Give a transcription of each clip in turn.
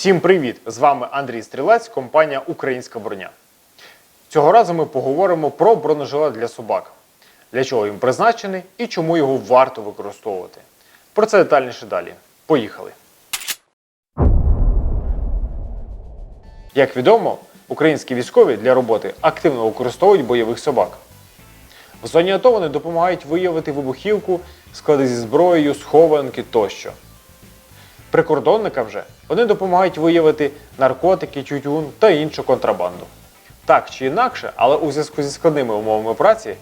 Всім привіт! З вами Андрій Стрілець, компанія Українська броня. Цього разу ми поговоримо про бронежилет для собак, для чого він призначений і чому його варто використовувати. Про це детальніше далі. Поїхали! Як відомо, українські військові для роботи активно використовують бойових собак. В зоні АТО вони допомагають виявити вибухівку, склади зі зброєю, схованки тощо. Прикордонникам же вони допомагають виявити наркотики, тютюн та іншу контрабанду. Так чи інакше, але у зв'язку зі складними умовами праці,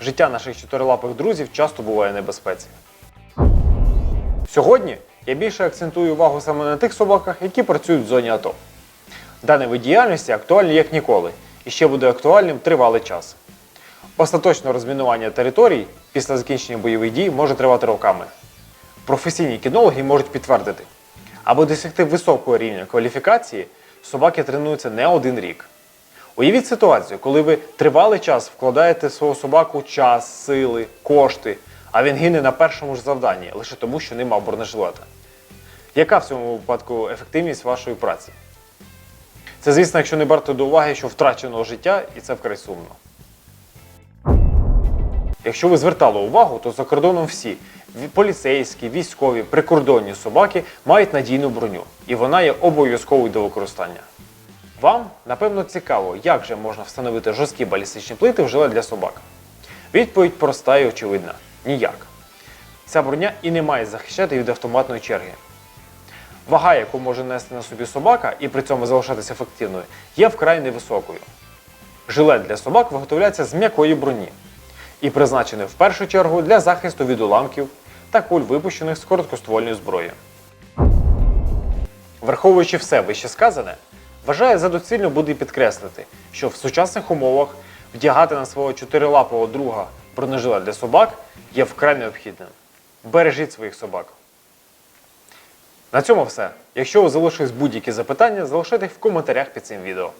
життя наших чотирилапих друзів часто буває небезпеці. Сьогодні я більше акцентую увагу саме на тих собаках, які працюють в зоні АТО. Даний вид діяльності актуальний як ніколи і ще буде актуальним тривалий час. Остаточне розмінування територій після закінчення бойових дій може тривати роками. Професійні кінологи можуть підтвердити, аби досягти високого рівня кваліфікації, собаки тренуються не один рік. Уявіть ситуацію, коли ви тривалий час вкладаєте в свого собаку час, сили, кошти, а він гине на першому ж завданні лише тому, що не мав бронежилета. Яка в цьому випадку ефективність вашої праці? Це, звісно, якщо не брати до уваги, що втраченого життя, і це вкрай сумно. Якщо ви звертали увагу, то за кордоном всі поліцейські, військові, прикордонні собаки мають надійну броню, і вона є обов'язковою до використання. Вам, напевно, цікаво, як же можна встановити жорсткі балістичні плити в жилет для собак. Відповідь проста і очевидна: ніяк. Ця броня і не має захищати від автоматної черги. Вага, яку може нести на собі собака і при цьому залишатися ефективною, є вкрай невисокою. Жилет для собак виготовляється з м'якої броні і призначений в першу чергу для захисту від уламків та куль випущених з короткоствольної зброї. Враховуючи все вище сказане, вважаю за доцільно буде підкреслити, що в сучасних умовах вдягати на свого чотирилапого друга бронежилет для собак є вкрай необхідним. Бережіть своїх собак. На цьому все. Якщо у вас залишились будь-які запитання, залишайте їх в коментарях під цим відео.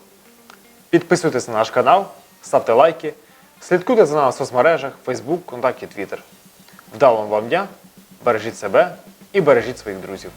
Підписуйтесь на наш канал, ставте лайки, слідкуйте за нами в соцмережах Facebook, Контакт і Twitter. Вдалого вам дня, бережіть себе і бережіть своїх друзів.